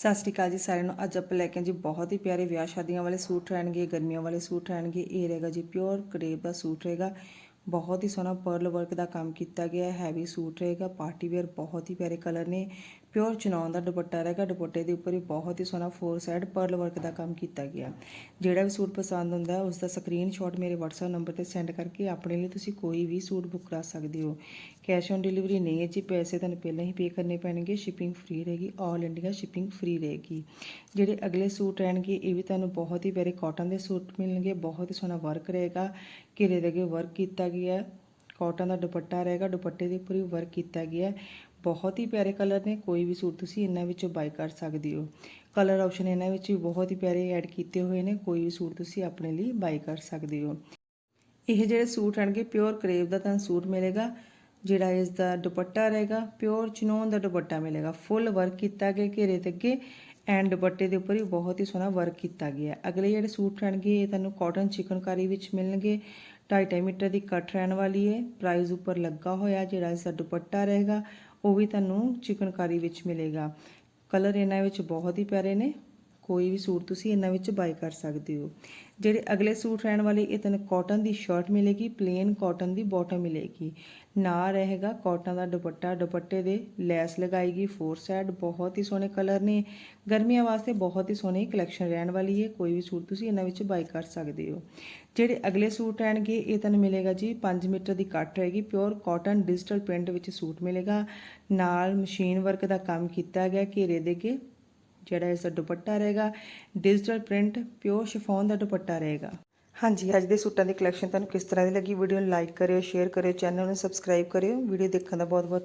ਸਤਿ ਸ਼੍ਰੀ ਅਕਾਲ ਜੀ ਸਾਰਿਆਂ ਨੂੰ। ਅੱਜ ਆਪਾਂ ਲੈ ਕੇ ਜੀ ਬਹੁਤ ਹੀ ਪਿਆਰੇ ਵਿਆਹ ਸ਼ਾਦੀਆਂ ਵਾਲੇ ਸੂਟ ਰਹਿਣਗੇ, ਗਰਮੀਆਂ ਵਾਲੇ ਸੂਟ ਰਹਿਣਗੇ। ਇਹ ਰਹੇਗਾ ਜੀ ਪਿਓਰ ਕਰੇਬ ਦਾ ਸੂਟ ਰਹੇਗਾ। ਬਹੁਤ ਹੀ ਸੋਹਣਾ ਪਰਲ ਵਰਕ ਦਾ ਕੰਮ ਕੀਤਾ ਗਿਆ ਹੈ ਹੈਵੀ ਸੂਟ ਰਹੇਗਾ। ਪਾਰਟੀ ਵੇਅਰ ਬਹੁਤ ਹੀ ਪਿਆਰੇ ਕਲਰ ਨੇ। ਪਿਓਰ ਚਨੌਨ ਦਾ ਦੁਪੱਟਾ ਰਹੇਗਾ। ਦੁਪੱਟੇ ਦੇ ਉੱਪਰ ਵੀ ਬਹੁਤ ਹੀ ਸੋਹਣਾ ਫੋਰ ਸਾਈਡ ਪਰਲ ਵਰਕ ਦਾ ਕੰਮ ਕੀਤਾ ਗਿਆ। ਜਿਹੜਾ ਵੀ ਸੂਟ ਪਸੰਦ ਹੁੰਦਾ ਹੈ ਉਸ ਦਾ ਸਕਰੀਨਸ਼ਾਟ ਮੇਰੇ WhatsApp ਨੰਬਰ ਤੇ ਸੈਂਡ ਕਰਕੇ ਆਪਣੇ ਲਈ ਤੁਸੀਂ ਕੋਈ ਵੀ ਸੂਟ ਬੁੱਕ ਕਰਾ ਸਕਦੇ ਹੋ। ਕੈਸ਼ ਔਨ ਡਿਲੀਵਰੀ ਨਹੀਂ ਹੈ ਜੀ, ਪੈਸੇ ਤੁਹਾਨੂੰ ਪਹਿਲਾਂ ਹੀ ਪੇ ਕਰਨੇ ਪੈਣਗੇ ਸ਼ਿਪਿੰਗ ਫ੍ਰੀ ਰਹੇਗੀ ਆਲ ਇੰਡੀਆ ਸ਼ਿਪਿੰਗ ਫ੍ਰੀ ਰਹੇਗੀ। ਜਿਹੜੇ ਅਗਲੇ ਸੂਟ ਰਹਿਣਗੇ, ਇਹ ਵੀ ਤੁਹਾਨੂੰ ਬਹੁਤ ਹੀ ਪਿਆਰੇ ਕਾਟਨ ਦੇ ਸੂਟ ਮਿਲਣਗੇ, ਬਹੁਤ ਹੀ ਸੋਹਣਾ ਵਰਕ ਰਹੇਗਾ। ਘੇਰੇ ਦੇ ਅੱਗੇ ਵਰਕ ਕੀਤਾ ਗਿਆ ਹੈ ਕਾਟਨ ਦਾ ਦੁਪੱਟਾ ਰਹੇਗਾ, ਦੁਪੱਟੇ ਦੇ ਉੱਪਰ ਵੀ ਵਰਕ ਕੀਤਾ ਗਿਆ। ਬਹੁਤ ਹੀ ਪਿਆਰੇ ਕਲਰ ਨੇ, ਕੋਈ ਵੀ ਸੂਟ ਤੁਸੀਂ ਇਹਨਾਂ ਵਿੱਚੋਂ ਬਾਈ ਕਰ ਸਕਦੇ ਹੋ। ਕਲਰ ਆਪਸ਼ਨ ਇਹਨਾਂ ਵਿੱਚ ਵੀ ਬਹੁਤ ਹੀ ਪਿਆਰੇ ਐਡ ਕੀਤੇ ਹੋਏ ਨੇ, ਕੋਈ ਵੀ ਸੂਟ ਤੁਸੀਂ ਆਪਣੇ ਲਈ ਬਾਈ ਕਰ ਸਕਦੇ ਹੋ। ਇਹ ਜਿਹੜੇ ਸੂਟ ਰਹਿਣਗੇ ਪਿਓਰ ਕਰੇਵ ਦਾ ਤੁਹਾਨੂੰ ਸੂਟ ਮਿਲੇਗਾ, ਜਿਹੜਾ ਇਸ ਦਾ ਦੁਪੱਟਾ ਰਹੇਗਾ ਪਿਓਰ ਚਨੋਨ ਦਾ ਦੁਪੱਟਾ ਮਿਲੇਗਾ। ਫੁੱਲ ਵਰਕ ਕੀਤਾ ਗਿਆ ਘੇਰੇ ਤੇ ਅੱਗੇ ਐਂਡ ਦੁਪੱਟੇ ਦੇ ਉੱਪਰ ਵੀ ਬਹੁਤ ਹੀ ਸੋਹਣਾ ਵਰਕ ਕੀਤਾ ਗਿਆ। ਅਗਲੇ ਜਿਹੜੇ ਸੂਟ ਰਹਿਣਗੇ ਇਹ ਤੁਹਾਨੂੰ ਕਾਟਨ ਚਿਕਨਕਾਰੀ ਵਿੱਚ ਮਿਲਣਗੇ। 2.5 ਮੀਟਰ ਦੀ ਕੱਟ ਰਹਿਣ ਵਾਲੀ ਹੈ। ਪ੍ਰਾਈਸ ਉੱਪਰ ਲੱਗਾ ਹੋਇਆ ਜਿਹੜਾ ਇਸ ਦਾ ਦੁਪੱਟਾ ਰਹੇਗਾ। ਉਹ ਵੀ ਤੁਹਾਨੂੰ ਚਿਕਨਕਾਰੀ ਵਿੱਚ ਮਿਲੇਗਾ। ਕਲਰ ਇਹਨਾਂ ਵਿੱਚ ਬਹੁਤ ਹੀ ਪਿਆਰੇ ਨੇ। ਕੋਈ ਵੀ ਸੂਟ ਤੁਸੀਂ ਇਹਨਾਂ ਵਿੱਚ ਬਾਈ ਕਰ ਸਕਦੇ ਹੋ। ਜਿਹੜੇ ਅਗਲੇ ਸੂਟ ਰਹਿਣ ਵਾਲੇ, ਇਹ ਤੁਹਾਨੂੰ ਕਾਟਨ ਦੀ ਸ਼ਰਟ ਮਿਲੇਗੀ ਪਲੇਨ ਕਾਟਨ ਦੀ ਬਾਟਮ ਮਿਲੇਗੀ। ਨਾ ਰਹੇਗਾ ਕਾਟਨ ਦਾ ਦੁਪੱਟਾ, ਦੁਪੱਟੇ ਦੇ ਲੈਸ ਲਗਾਏਗੀ ਫੋਰ ਸਾਈਡ ਬਹੁਤ ਹੀ ਸੋਹਣੇ ਕਲਰ ਨੇ। ਗਰਮੀਆਂ ਵਾਸਤੇ ਬਹੁਤ ਹੀ ਸੋਹਣੀ ਕਲੈਕਸ਼ਨ ਰਹਿਣ ਵਾਲੀ ਹੈ, ਕੋਈ ਵੀ ਸੂਟ ਤੁਸੀਂ ਇਹਨਾਂ ਵਿੱਚ ਬਾਈ ਕਰ ਸਕਦੇ ਹੋ। ਜਿਹੜੇ ਅਗਲੇ ਸੂਟ ਰਹਿਣਗੇ, ਇਹ ਤੁਹਾਨੂੰ ਮਿਲੇਗਾ ਜੀ 5 ਮੀਟਰ ਦੀ ਕੱਟ ਰਹੇਗੀ ਪਿਓਰ ਕਾਟਨ ਡਿਜੀਟਲ ਪ੍ਰਿੰਟ ਵਿੱਚ ਸੂਟ ਮਿਲੇਗਾ। ਨਾਲ ਮਸ਼ੀਨ ਵਰਕ ਦਾ ਕੰਮ ਕੀਤਾ ਗਿਆ, ਘੇਰੇ ਦੇ ਕੇ ਜਿਹੜਾ ਇਸ ਦਾ ਦੁਪੱਟਾ ਰਹੇਗਾ ਡਿਜੀਟਲ ਪ੍ਰਿੰਟ ਪਿਓਰ ਸ਼ਿਫੋਨ ਦਾ ਦੁਪੱਟਾ ਰਹੇਗਾ। ਹਾਂਜੀ, ਅੱਜ ਦੇ ਸੂਟਾਂ ਦੀ ਕਲੈਕਸ਼ਨ ਤੁਹਾਨੂੰ ਕਿਸ ਤਰ੍ਹਾਂ ਦੀ ਲੱਗੀ? ਵੀਡੀਓ ਨੂੰ ਲਾਈਕ ਕਰਿਓ ਸ਼ੇਅਰ ਕਰਿਓ ਚੈਨਲ ਨੂੰ ਸਬਸਕ੍ਰਾਈਬ ਕਰਿਓ। ਵੀਡੀਓ ਦੇਖਣ ਦਾ ਬਹੁਤ ਬਹੁਤ